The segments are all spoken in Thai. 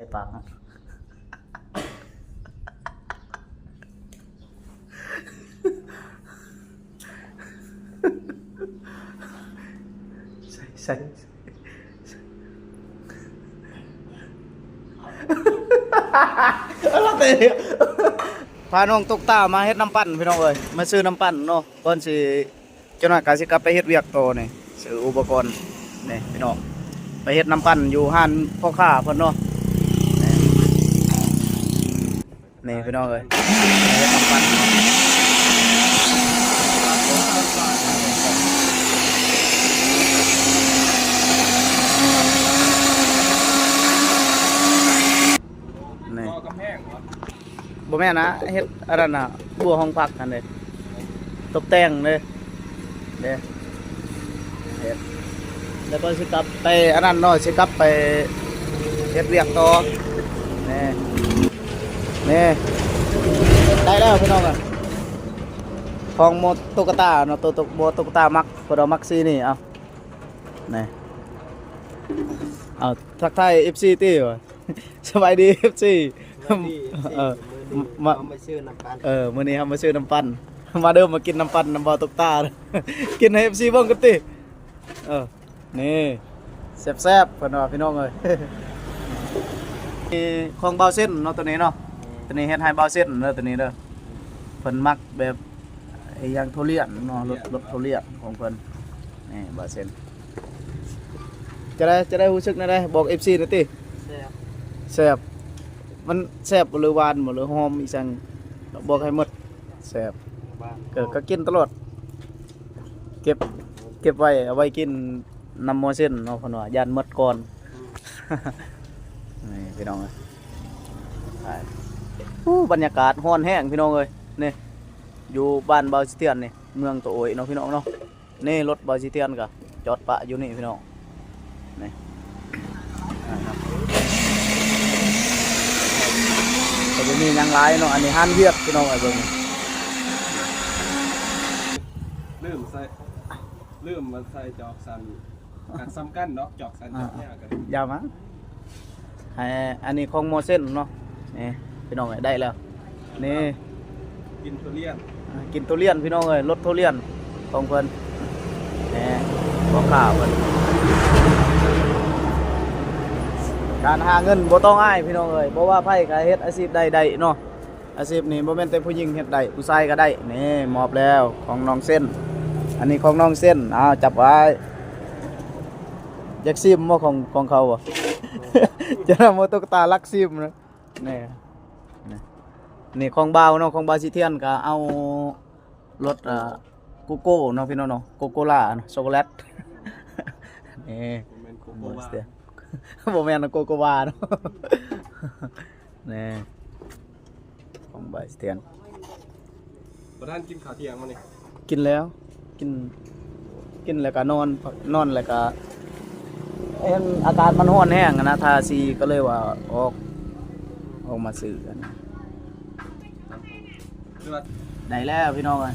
ไอ้ปากอะใส่ใส่อะไรเนี่ยพาน้องตกตามาเฮ็ดน้ำปั่นพี่น้องเอ้ยมาซื้อน้ำปั่นเนาะก่อนสิเจ้าหน้าที่สิกลับไปเฮ็ดเวียกโตอนี่ซื้ออุปกรณ์นี่พี่น้องไปเฮ็ดน้ำปั่นอยู่ห้านพ่อค้าเพิ่นเนาะนี่นี่ พี่น้องเอ้ยไปเฮ็ดน้ำปั่นเนาะนี่ก็กำแพงเหรอบ่แม่นะเฮ็ดอันนั้นน่ะบัวห้องพักนั่นเด้ตกแต่งเด้เด้เฮ็ดแล้วก็สิกลับไปอันนั้นเนาะสิกลับไปเฮ็ดเวียกต่อนี่ นี่ได้แล้วพี่น้องอะของโมตุ๊กตาเนาะตัวตุ๊กโมตุ๊กตามักพวกเรามักซีนี่เอานี่เอาทักทาย FC ติวะสบายดี FC เออมาเอามาชื่อน้ำกันเออมื้อนี้ครับมาซื้อน้ำปั่นมาเด้อมากินน้ำปั่นน้ำบ่อตกตา กินให้ FC เบิ่งกันติเออนี่แซ่บๆเพิ่นว่าพี่น้องเอ้ยนี่ของเบาเส้นเนาะตัวนี้เนาะ ตัวนี้เฮ็ดให้เบาเส้นเด้อตัวนี้เด้อเพิ่นมักแบบไอ้หยังทุเรียนเนาะรสรสทุเรียนของเพิ่นนี่เบาเส้นจะได้จะได้รู้สึกนะได้บอก FC หน่อยติแซ่บแซ่บมันแซ่บบ่หรือหวานบ่หรือหอมอีสังบอกให้หมดแซ่บบ้านเกิดก็กินตลอด เก็บเก็บไว้เอาไว้กินน้ำโมเส้นเนาะเพิ่นว่าย่านหมดก่อนนี่พี่น้องเอ้ยไปอู้ บรรยากาศร้อนแห้งพี่น้องเอ้ยนี่อยู่บ้านเบาสิเตียนนี่เมืองตัวโอยเนาะพี่น้องเนาะนี่รถเบาสิเตียนก็จอดปะอยู่นี่พี่น้องนี่นะครับก็จะมีหยังหลายเนาะอันนี้ห้านเวียกพี่น้องไอ้เบิ่งลืมใส่ลืมมาใส่จอกสันกันซ้ำกันเนาะจอกสันจอกเนี่ยกันยาวมาให้อันนี้ของโมเส้นเนาะนี่ พี่น้องเอ้ยได้แล้วนี่กินทุเรียนกินทุเรียนพี่น้องเอ้ยรสทุเรียนของเพิ่นนี่ของข้าวเพิ่นการหาเงินบ่ต้องอ้ายพี่น้องเอ้ยบ่ว่าไผก็เฮ็ดอาชีพใดๆเนาะอาชีพนี้บ่แม่นแต่ผู้หญิงเฮ็ดได้ผู้ชายก็ได้นี่มอบแล้วของน้องเส้น อันนี้ของน้องเส้นอ้าวจับไว้อยากซิมบ่ของของเขาอะจะนำโมตุกตาลักซิมนะนี่นี่ นี่ของเบาเนาะของบาซิเทียนก็เอารสอ่าโกโก้เนาะพี่น้องเนาะโกโก้ล่าเนาะช็อกโกแลตนี่มันเป็นโกโกโก้โก้ว่าสเตียบ่แม่นนะโกโกวาเนาะนี่ของบาซิเทียนประธานกินข้าวเที่ยงมานี่กินแล้วกินกินแล้วก็นอนพักนอนแล้วก็เห็นอากาศมันร้อนแห้งอะนะทาซีก็เลยว่าออกออกมาซื้อกันคือว่า ได้แล้วพี่น้องเอ้ย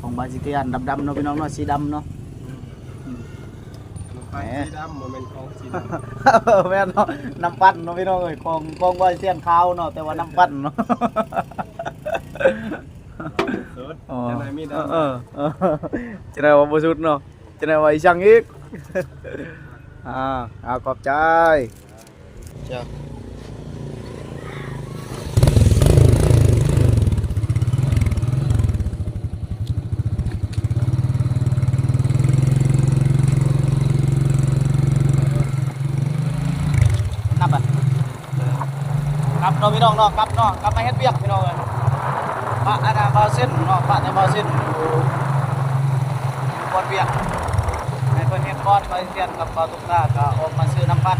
ของบาซิเทียนดำๆเนาะพี่น้องเนาะสีดำเนาะน้ำตาลสีดำมันเป็นของสีดแม่นเนาะน้ำปั้นเนาะพี่น้องเอ้ยของของบาซิเทียนขาวเนาะแต่ว่าน้ำปั้นเนาะำสดอ๋อจะไหนมีดำเออเออจะได้ว่าบ่สุดเนาะจะได้ว่าอีช่างอีกอ่าอ่าขอบใจจ้า กลับเนาะพี่น้องเนาะกลับเนาะกลับมาเฮ็ดเวียกพี่น้องเอ้ยพระอาณาบาเส้นเนาะพระในบาเส้นอยู่บอนเวียกในเพิ่นเฮ็ดบอนไปเรียนกับปลาตุกตาก็ออกมาซื้อน้ำปั่น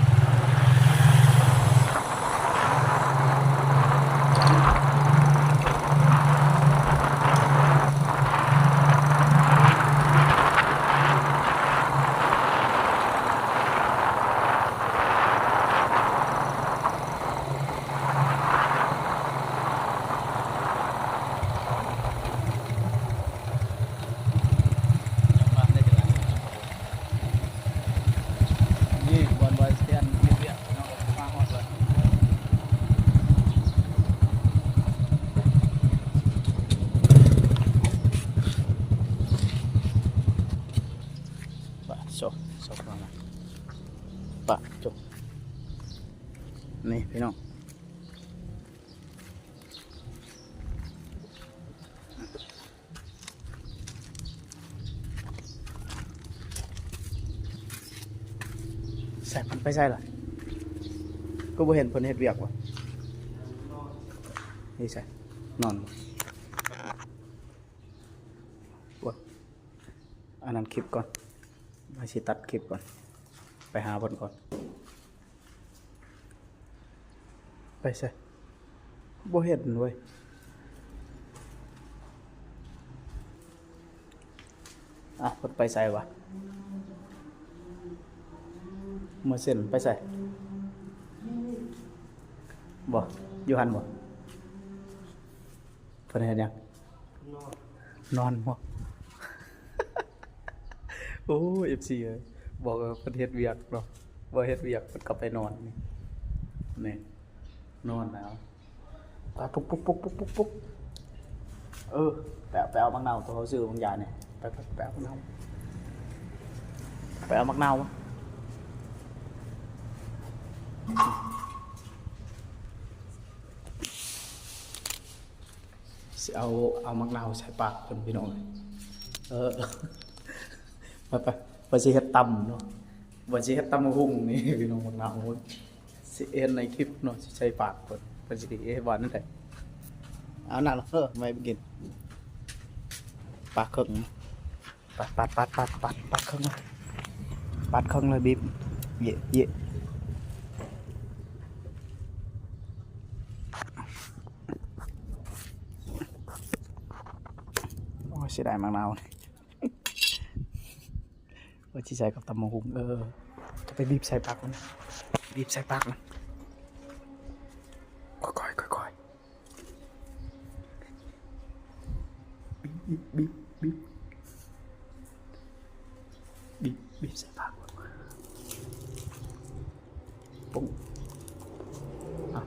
สองมาปะจบนี่พี่น้องใส่ผันไปใส่ละก็บ่เห็นผลเห็ดเบียกว่ะนี่ใส่นอนวดอันนั้นคลิปก่อน มาสิตัดคลิปก่อน ไปหาเพิ่นก่อน ไปใส่บ่เห็นเว้ยอะพิ่นไปใส่วะมือเส้นไปใส่บ่อยู่หันบ่เพิ่นเฮ็ดหยังนอนบ่ โอ้เอ้ยบอกว่าเพิ่นเฮ็ดเวียกเนาะบ่เฮ็ดเวียกเพิ่นกลับไปนอนนี่นี่นอนแล้วไปปุ๊กปุ๊กปุ๊กปุ๊กปุ๊กปุ๊กเออไปเอาไปเอามักนาวตัวเขาซื้อบางอย่างเนี่ยไปไปไปเอามักนาวไปเอามักนาวมาสิเอาเอามักนาวใส่ปากเพิ่นพี่น้องเออ ไปไปไปสิเฮ็ดตำเนาะบ่สิเฮ็ดตำหุ่งนี่พี่น้องมักนาวสิเอ็นในคลิปเนาะสิใส่ปากเพิ่นเพิ่นสิเฮ็ดหวานนั่นแหละเอาหนั่นเออไม่กินปากเครึ่องปัดปัดปัดปัดปัดปัดเครึ่องเลยปัดเครึ่องเลยบีบเยะเยะโอ้ยเสียดายมักนาวนี่ว่าที่ใส่กับตำมะฮุงเออ จะไปบีบใส่ปากมันบีบใส่ปากมันค่อยๆค่อยๆบีบบีบบีบบีบบีบใส่ปากมันปุ้งอะ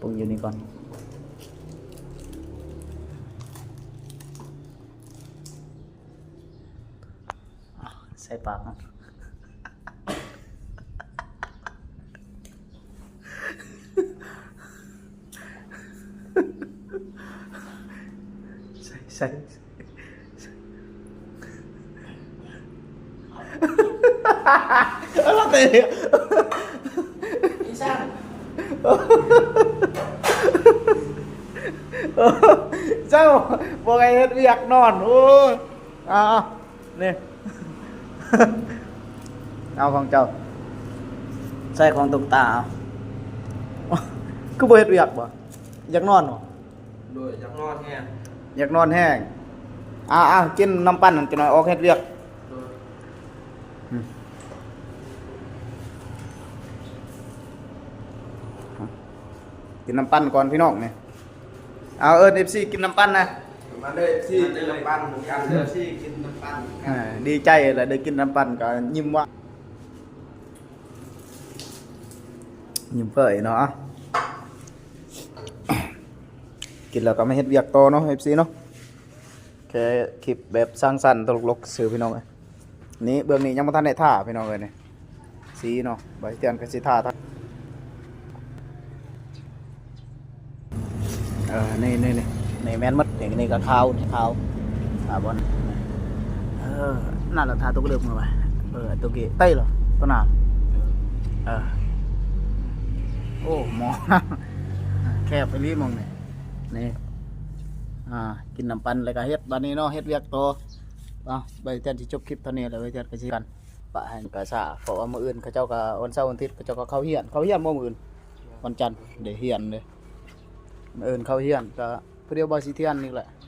ปุ้งอยู่นี่ก่อนอะ ใส่ปากมันใส่ใส่ใส่อะไรเตะอีช่างเจ้าบอกไอ้เฮ็ดเวียกนอนโอ้ยเอ่านี่ เอาของเจ้า ใส่ของตุกตาเอาคือบ่เฮ็ดเวียกบ่อยากนอนบ่โดยยักนอนแห้งอยากนอนแห้งอ่าอ่ากินน้ำปั้นนั่นจะน้อยออกเฮ็ดเวียกโดยกินน้ำปั้นก่อนพี่น้องเนี่ยเอาเอิญเอฟซีกินน้ำปั้นนะ มาเลยซี่กินน้ำปั้นเหมือนกันเด้อซี่กินน้ำปั้นเหมือนกันอ่าดีใจเลยได้กินน้ำปั้นก็ยิ้มว่ายิ้มเผยเนาะกินแล้วก็ไม่เฮ็ดเวียกต่อเนาะเอฟซีเนาะแค่คลิปแบบสร้างสรรค์ตลกๆสื่อพี่น้องเอ้ยนี่เบื้องนี้ยังไม่ทันได้ท่าพี่น้องเลยเนี่ยสีเนาะใบเตียนก็สิท่าท่าเออนี่นี่นี่นี่แม่นมัด นี่นี่ก็ขาวนี่ขาวอ่าบอลเออนั่นแหละท่าตัวเลือกมาไว้เออตัวกี้เต้ยเหรอตัวหนาเออโอ้หมอแคบไปรีมองนี่นี่อ่ากินน้ำปันแล้วก็เฮ็ดบัดนี้เนาะเฮ็ดเวียกโตออะใบเตียนที่จบคลิปเท่านี้แล้วใบเตียนก็สิกันปะให้กะซาเพราะว่ามื้ออื่นเขาเจ้าก็วันเสาร์วันอาทิตย์เขาเจ้าก็เข้าเฮียนเข้าเฮียนบ่มื้ออื่นวันจันทร์ได้เฮียนเลยมื้ออื่นเข้าเฮียนก็ ผู้เ